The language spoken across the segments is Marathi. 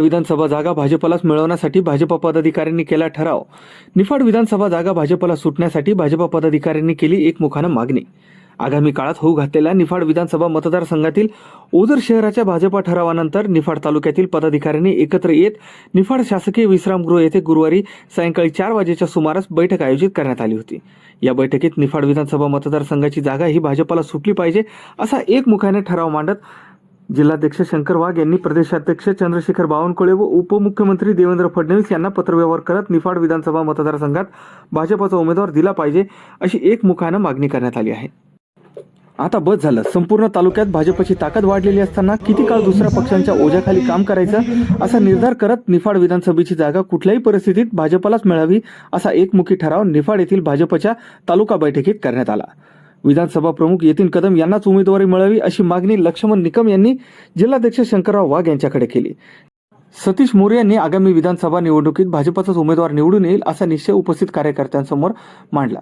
विधानसभा जागा भाजपलाच मिळवण्यासाठी भाजप पदाधिकाऱ्यांनी केला ठराव. निफाड विधानसभा जागा भाजपला सुटण्यासाठी भाजप पदाधिकाऱ्यांनी केली एकमुखानं मागणी. आगामी काळात होऊ घातलेल्या निफाड विधानसभा मतदारसंघातील ओझर शहराच्या भाजपा ठरावानंतर निफाड तालुक्यातील पदाधिकाऱ्यांनी एकत्र येत निफाड शासकीय विश्रामगृह येथे गुरुवारी सायंकाळी चार वाजेच्या सुमारास बैठक आयोजित करण्यात आली होती. या बैठकीत निफाड विधानसभा मतदारसंघाची जागा ही भाजपला सुटली पाहिजे असा एकमुखाने ठराव मांडत जिल्हाध्यक्ष शंकर वाघ यांनी प्रदेशाध्यक्ष चंद्रशेखर बावनकुळे व उपमुख्यमंत्री देवेंद्र फडणवीस यांना पत्रव्यवहार करत निफाड विधानसभा मतदारसंघात भाजपचा उमेदवार दिला पाहिजे अशी एकमुखानं मागणी करण्यात आली आहे. आता बस झालं. संपूर्ण तालुक्यात भाजपची ताकद वाढलेली असताना किती काळ दुसऱ्या पक्षांच्या ओझ्याखाली काम करायचं असा निर्धार करत निफाड विधानसभेची जागा कुठल्याही परिस्थितीत भाजपलाच मिळावी असा एकमुखी ठराव निफाड येथील भाजपच्या तालुका बैठकीत करण्यात आला. विधानसभा प्रमुख यतीन कदम यांनाच उमेदवारी मिळावी अशी मागणी लक्ष्मण निकम यांनी जिल्हाध्यक्ष शंकरराव वाघ यांच्याकडे केली. सतीश मोरे यांनी आगामी विधानसभा निवडणुकीत भाजपाचाच उमेदवार निवडून येईल असा निश्चय उपस्थित कार्यकर्त्यांसमोर मांडला.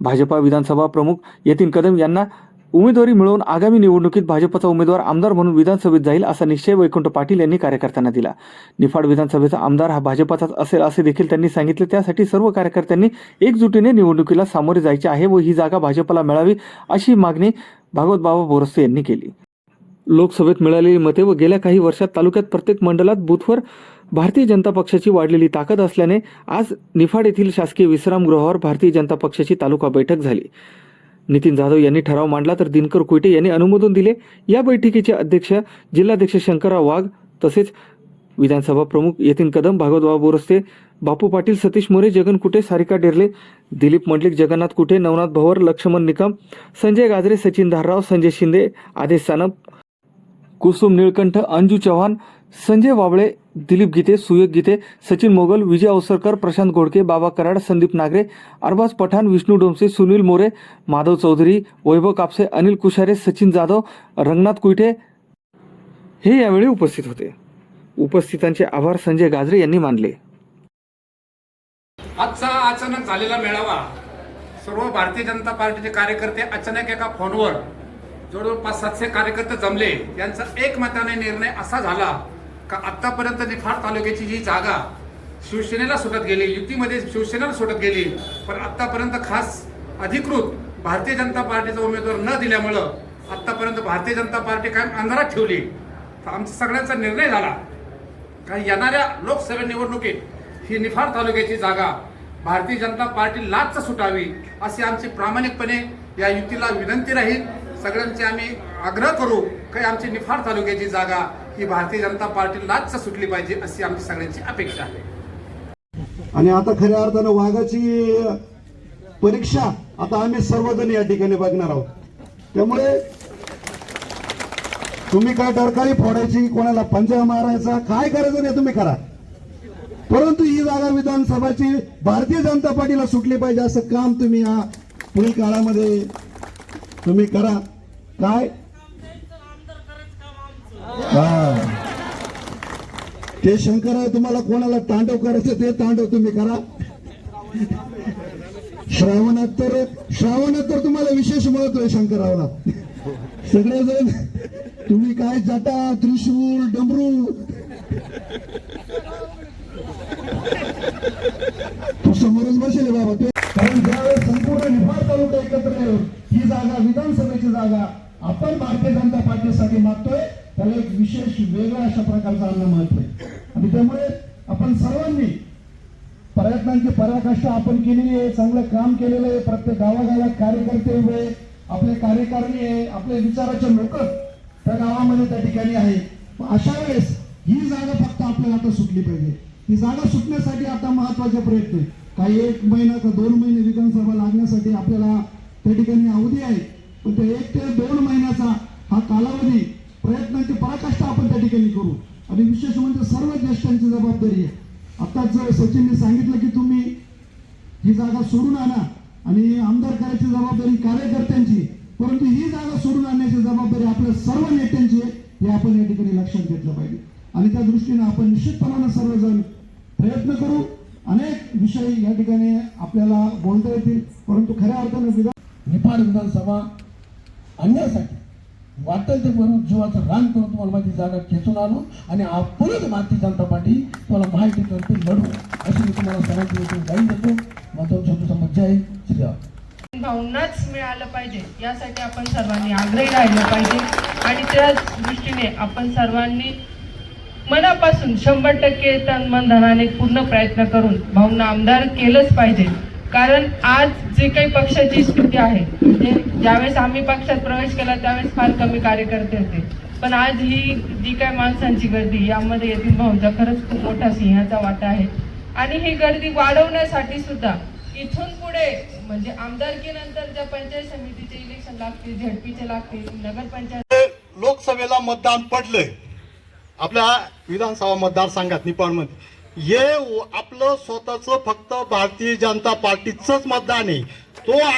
भाजपा विधानसभा प्रमुख यतीन कदम यांना उमेदवारी मिळवून आगामी निवडणुकीत भाजपचा उमेदवार आमदार म्हणून विधानसभेत जाईल असा निश्चय वैकुंठ पाटील यांनी कार्यकर्त्यांना दिला. निफाड विधानसभेचा आमदार हा भाजपाचाच असेल असे देखील त्यांनी सांगितले. त्यासाठी सर्व कार्यकर्त्यांनी एकजुटीने निवडणुकीला सामोरे जायचे आहे व ही जागा भाजपला मिळावी अशी मागणी भागवत बाबा बोरस्ते यांनी केली. लोकसभेत मिळालेली मते व गेल्या काही वर्षात तालुक्यात प्रत्येक मंडळात बूथवर भारतीय जनता पक्षाची वाढलेली ताकद असल्याने आज निफाड येथील शासकीय विश्रामगृहावर भारतीय जनता पक्षाची तालुका बैठक झाली. नितीन जाधव यांनी ठराव मांडला तर दिनकर कोयटे यांनी अनुमोदन दिले. या बैठकीचे अध्यक्ष जिल्हाध्यक्ष शंकरराव वाघ तसेच विधानसभा प्रमुख यतीन कदम भागवतबाबा बोरस्ते बापू पाटील सतीश मोरे जगन कुटे सारिका डेरले दिलीप मंडलिक जगन्नाथ कुटे नवनाथ भवर लक्ष्मण निकम संजय गाजरे सचिन धारराव संजय शिंदे आदेश सानप कुसुम निळकंठ अंजू चव्हाण संजय वाबळे दिलीप गीते सुयोग गीते सचिन मोगल विजय अवसरकर प्रशांत गोडके बाबा कराड संदीप नागरे अरबाज पठाण विष्णू डोमसे सुनील मोरे माधव चौधरी वैभव कापसे अनिल कुशारे सचिन जाधव रंगनाथ कुईटे हे यावेळी उपस्थित होते. उपस्थितांचे आभार संजय गाजरे यांनी मानले. आजचा अचानक झालेला मेळावा सर्व भारतीय जनता पार्टीचे कार्यकर्ते अचानक एका फोनवर जवळपास सातशे कार्यकर्ते जमले यांचा एकमताने निर्णय असा झाला का आतापर्यंत निफाड तालुक्याची जी जागा शिवसेनेला सुटत गेली युतीमध्ये शिवसेनेला सुटत गेली पण आतापर्यंत खास अधिकृत भारतीय जनता पार्टीचा उमेदवार न दिल्यामुळं आतापर्यंत भारतीय जनता पार्टी कायम अंधारात ठेवली. तर आमचा सगळ्यांचा निर्णय झाला. कारण येणाऱ्या लोकसभा निवडणुकीत ही निफाड तालुक्याची जागा भारतीय जनता पार्टी लाच सुटावी अशी आमची प्रामाणिकपणे या युतीला विनंती राहील. सगळ्यांचे आम्ही आग्रह करू काही आमची निफाड तालुक्याची जागा ही भारतीय जनता पार्टी लाच सुटली पाहिजे अशी आमची सगळ्यांची अपेक्षा आहे. आणि आता खऱ्या अर्थानं वाघाची परीक्षा आता आम्ही सर्वजण या ठिकाणी बघणार आहोत. त्यामुळे तुम्ही काय डरकाळी फोडायची कोणाला पंजा मारायचा काय करायचं नाही तुम्ही करा. परंतु ही जागा विधानसभाची भारतीय जनता पार्टीला सुटली पाहिजे असं काम तुम्ही या पुढील काळामध्ये तुम्ही करा. काय? हा. ते शंकर आहे तुम्हाला कोणाला तांडव करायचं ते तांडव तुम्ही करा. श्रावणात तर श्रावणात तर तुम्हाला विशेष महत्त्व आहे शंकरावला. सगळेजण तुम्ही काय जाता त्रिशूल डमरू? तू समोरच बसेल बाबा ते कारण ज्यावेळेस संपूर्ण निफाड तालुका एकत्र येऊन ही जागा विधानसभेची जागा आपण भारतीय जनता पार्टीसाठी मागतोय. त्याला एक विशेष वेगळ्या अशा प्रकारचा अन्न महत्त्व आहे आणि त्यामुळे आपण सर्वांनी प्रयत्नांची पराकाष्ठा आपण केलेली आहे चांगलं काम केलेलं आहे प्रत्येक गावागावात कार्यकर्ते उभे आपले कार्यकारिणी आहे आपले विचाराचे लोक त्या गावामध्ये त्या ठिकाणी आहे अशा वेळेस ही जागा फक्त आपल्याला आता सुटली पाहिजे. ही जागा सुटण्यासाठी आता महत्त्वाचे प्रयत्न आहे काही एक महिना का दोन महिने विधानसभा लागण्यासाठी आपल्याला त्या ठिकाणी अवधी आहे. पण त्या एक ते दोन महिन्याचा हा कालावधी प्रयत्नांची पराकाष्ठा आपण त्या ठिकाणी करू आणि विशेष म्हणजे सर्व ज्येष्ठांची जबाबदारी आहे. आताच सचिनने सांगितलं की तुम्ही ही जागा सोडून आणा आणि आमदार करायची जबाबदारी कार्यकर्त्यांची परंतु ही जागा सोडून आणण्याची जबाबदारी आपल्या सर्व नेत्यांची आहे हे आपण या ठिकाणी लक्षात घेतलं पाहिजे. आणि त्या दृष्टीने आपण निश्चितपणानं सर्वजण प्रयत्न करू. अनेक विषय या ठिकाणी आपल्याला बोलता येतील परंतु खऱ्या अर्थानं विधान निफाड विधानसभा आणण्यासाठी वाटेल ते करून जीवाचं रान करून तुम्हाला माझी जागा खेचून आलो आणि आपणच भारतीय जनता पार्टी तुम्हाला महायुतीतर्फे लढू. अशी मी तुम्हाला सणाची गाई देतो. माझा छोटूसा मज्जा आहे श्रीराम भावनाच मिळालं पाहिजे यासाठी आपण सर्वांनी आग्रही राहिलं पाहिजे. आणि त्या दृष्टीने आपण सर्वांनी मनापासून शंभर टक्के तन मन धनाने पूर्ण प्रयत्न करून भाऊंना आमदार केलंच पाहिजे. कारण आज जे काही पक्षाची स्थिती आहे म्हणजे ज्यावेळेस आम्ही पक्षात प्रवेश केला त्यावेळेस फार कमी कार्यकर्ते होते. पण आज ही जी काय माणसांची गर्दी यामध्ये येथील भाऊंचा खरंच खूप मोठा सिंहाचा वाटा आहे. आणि ही गर्दी वाढवण्यासाठी सुद्धा इथून पुढे म्हणजे आमदारकीनंतर ज्या पंचायत समितीचे इलेक्शन लागतील झेडपीचे लागतील नगरपंचायत लोकसभेला मतदान पडलंय. आपल्या विधानसभा मतदारसंघात निपाणमध्ये. हे आपलं स्वतःच फक्त भारतीय जनता पार्टीचंच मतदान आहे. तो